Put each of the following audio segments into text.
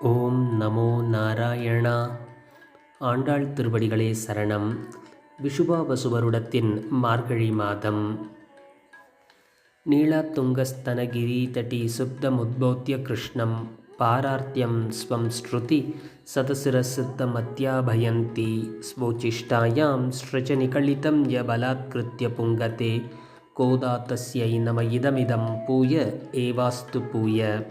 ஓம் நமோ நாராயணா. ஆண்டாள் திருவடிகளே சரணம். விஷுபாபசுவருடத்தின் மார்கழி மாதம். நீளாத்துங்கஸ்தனகிரீதட்டி சுப்தமுத்போத்திய கிருஷ்ணம். பாரார்த்தியம் ஸ்வம் ஸ்ருதி சதசிரசித்தமத்யாபயந்தி. ஸ்வோச்சிஷ்டாயாம் ஸ்ருஜநிகழிதம் ய பலாத்கிருத்ய புங்கதே. கோதாத்தஸ்யை நம இதமிதம் பூய ஏவாஸ்து பூய.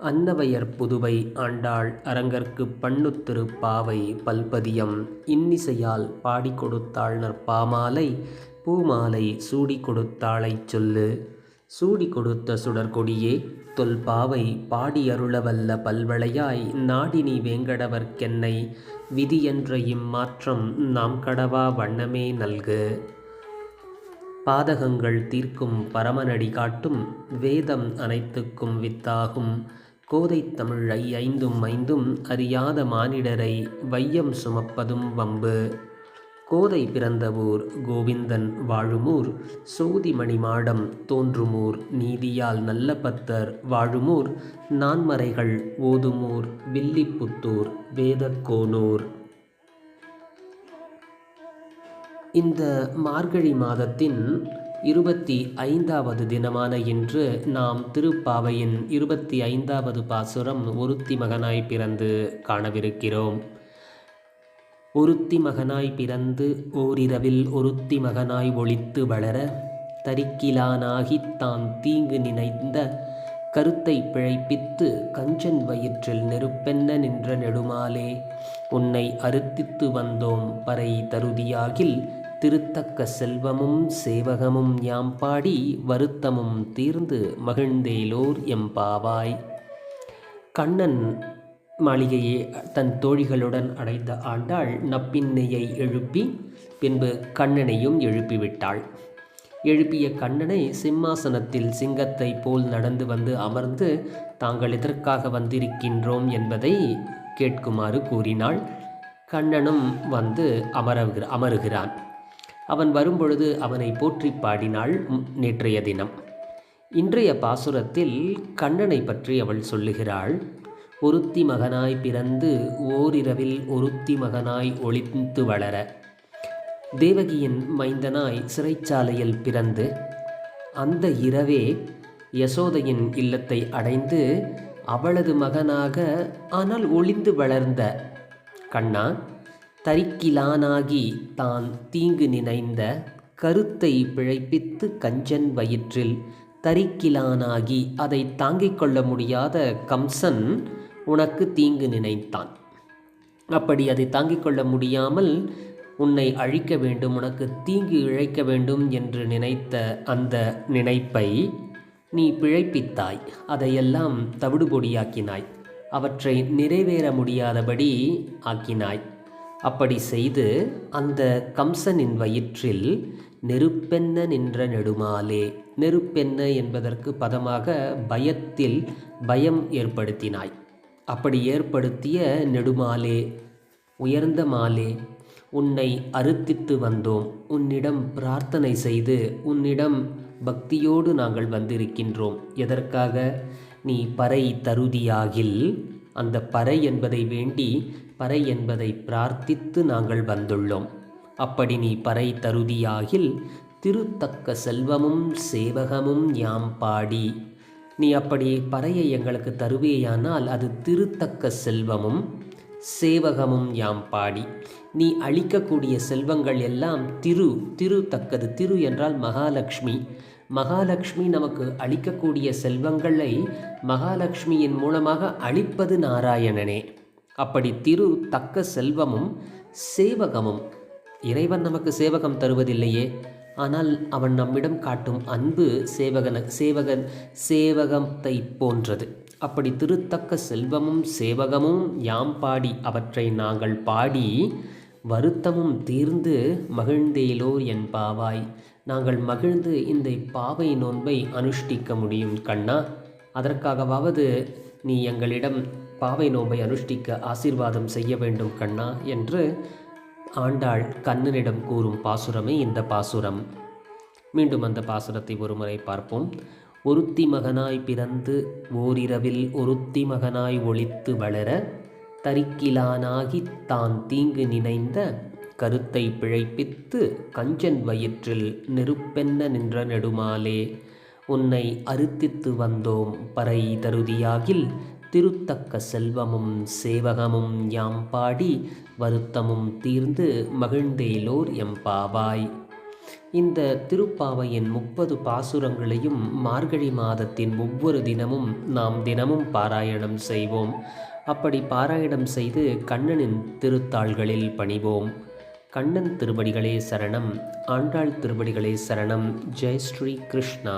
அன்னவையர் புதுவை ஆண்டாள் அரங்கற்கு பண்ணுத்திரு பாவை பல்பதியம். இன்னிசையால் பாடி கொடுத்தாள் நற்பாமாலை பூமாலை சூடி கொடுத்தாளைச் சொல்லு. சூடி கொடுத்த சுடர்கொடியே தொல்பாவை பாடியருளவல்ல பல்வளையாய் நாடினி வேங்கடவர்க்கென்னை விதியென்ற இம்மாற்றம் நாம் கடவா வண்ணமே நல்கு. பாதகங்கள் தீர்க்கும் பரமனடி காட்டும் வேதம் அனைத்துக்கும் வித்தாகும். கோதை தமிழை ஐந்தும் ஐந்தும் அறியாத மானிடரை வையம் சுமப்பதும் வம்பு. கோதை பிறந்த ஊர் கோவிந்தன் வாழுமூர் சோதிமணி மாடம் தோன்றுமூர் நீதியால் நல்ல பத்தர் வாழுமூர் நான்மறைகள் ஓதுமூர் வில்லிப்புத்தூர் வேதக்கோனூர் இந்த மார்கழி மாதத்தின் இருபத்தி ஐந்தாவது தினமான இன்று நாம் திருப்பாவையின் இருபத்தி ஐந்தாவது பாசுரம் ஒருத்தி மகனாய் பிறந்து காணவிருக்கிறோம். ஒருத்தி மகனாய் பிறந்து ஓரிரவில் ஒருத்தி மகனாய் ஒளித்து வளர தரிக்கிலானாகித் தான் தீங்கு நினைந்த கருத்தை பிழைப்பித்து கஞ்சன் வயிற்றில் நெருப்பென்ன நின்ற நெடுமாலே உன்னை அறுத்தித்து வந்தோம் பறை தருதியாகில் திருத்தக்க செல்வமும் சேவகமும் யாம் பாடி வருத்தமும் தீர்ந்து மகிழ்ந்தேலோர் எம்பாவாய் கண்ணன் மாளிகையை தன் தோழிகளுடன் அடைந்த ஆண்டாள் நப்பின்னையை எழுப்பி பின்பு கண்ணனையும் எழுப்பிவிட்டாள். எழுப்பிய கண்ணனை சிம்மாசனத்தில் சிங்கத்தை போல் நடந்து வந்து அமர்ந்து தாங்கள் எதற்காக வந்திருக்கின்றோம் என்பதை கேட்குமாறு கூறினாள். கண்ணனும் வந்து அமருகிற அமருகிறான். அவன் வரும்பொழுது அவனை போற்றி பாடினாள் நேற்றைய தினம். இன்றைய பாசுரத்தில் கண்ணனை பற்றி அவள் சொல்லுகிறாள். ஒருத்தி மகனாய் பிறந்து ஓரிரவில் ஒருத்தி மகனாய் ஒளிந்து வளர. தேவகியின் மைந்தனாய் சிறைச்சாலையில் பிறந்து அந்த இரவே யசோதையின் இல்லத்தை அடைந்து அவளது மகனாக ஆனால் ஒளிந்து வளர்ந்த கண்ணா தரிக்கிலானாகி தான் தீங்கு நினைந்த கருத்தை பிழைப்பித்து கஞ்சன் வயிற்றில் தரிக்கிலானாகி அதை தாங்கிக் கொள்ள முடியாத கம்சன் உனக்கு தீங்கு நினைத்தான். அப்படி அதை தாங்கிக் கொள்ள முடியாமல் உன்னை அழிக்க வேண்டும் உனக்கு தீங்கு இழைக்க வேண்டும் என்று நினைத்த அந்த நினைப்பை நீ பிழைப்பித்தாய். அதையெல்லாம் தவிடுபொடியாக்கினாய். அவற்றை நிறைவேற முடியாதபடி ஆக்கினாய். அப்படி செய்து அந்த கம்சனின் வயிற்றில் நெருப்பென்ன நின்ற நெடுமாலே. நெருப்பென்ன என்பதற்கு பதமாக பயத்தில் பயம் ஏற்படுத்தினாய். அப்படி ஏற்படுத்திய நெடுமாலே உயர்ந்த மாலே உன்னை அறுத்தித்து வந்தோம். உன்னிடம் பிரார்த்தனை செய்து உன்னிடம் பக்தியோடு நாங்கள் வந்திருக்கின்றோம். எதற்காக? நீ பறை தருதியாகில். அந்த பறை என்பதை வேண்டி பறை என்பதை பிரார்த்தித்து நாங்கள் வந்துள்ளோம். அப்படி நீ பறை தருதியாகில் திருத்தக்க செல்வமும் சேவகமும் யாம் பாடி. நீ அப்படி பறையை எங்களுக்கு தருவேயானால் அது திருத்தக்க செல்வமும் சேவகமும் யாம் பாடி. நீ அளிக்கக்கூடிய செல்வங்கள் எல்லாம் திரு திரு தக்கது திரு என்றால் மகாலட்சுமி மகாலட்சுமி நமக்கு அளிக்கக்கூடிய செல்வங்களை மகாலட்சுமியின் மூலமாக அளிப்பது நாராயணனே. அப்படி திரு தக்க செல்வமும் சேவகமும். இறைவன் நமக்கு சேவகம் தருவதில்லையே. ஆனால் அவன் நம்மிடம் காட்டும் அன்பு சேவகன சேவகன் சேவகத்தை போன்றது. அப்படி திருத்தக்க செல்வமும் சேவகமும் யாம் பாடி அவற்றை நாங்கள் பாடி வருத்தமும் தீர்ந்து மகிழ்ந்தேலோர் என் பாவாய். நாங்கள் மகிழ்ந்து இந்த பாவை நோன்பை அனுஷ்டிக்க முடியும் கண்ணா. அதற்காகவாவது நீ எங்களிடம் பாவை நோம்பை அனுஷ்டிக்க ஆசீர்வாதம் செய்ய வேண்டும் கண்ணா என்று ஆண்டாள் கண்ணனிடம் கூறும் பாசுரமே இந்த பாசுரம். மீண்டும் அந்த பாசுரத்தை ஒருமுறை பார்ப்போம். ஒருத்தி மகனாய் பிறந்து ஓரிரவில் ஒருத்தி மகனாய் ஒளித்து வளர தரிக்கிலானாகித் தான் தீங்கு நினைந்த கருத்தை பிழைப்பித்து கஞ்சன் வயிற்றில் நெருப்பென்ன நின்ற நெடுமாலே. உன்னை அறுத்தித்து வந்தோம் பறை தருதியாகில் திருத்தக்க செல்வமும் சேவகமும் யாம் பாடி வருத்தமும் தீர்ந்து மகிழ்ந்தேலோர் எம்பாவாய் இந்த திருப்பாவையின் முப்பது பாசுரங்களையும் மார்கழி மாதத்தின் ஒவ்வொரு தினமும் நாம் தினமும் பாராயணம் செய்வோம். அப்படி பாராயணம் செய்து கண்ணனின் திருத்தாள்களில் பணிவோம். கண்ணன் திருவடிகளே சரணம் ஆண்டாள் திருவடிகளே சரணம். ஜெய் ஸ்ரீ கிருஷ்ணா.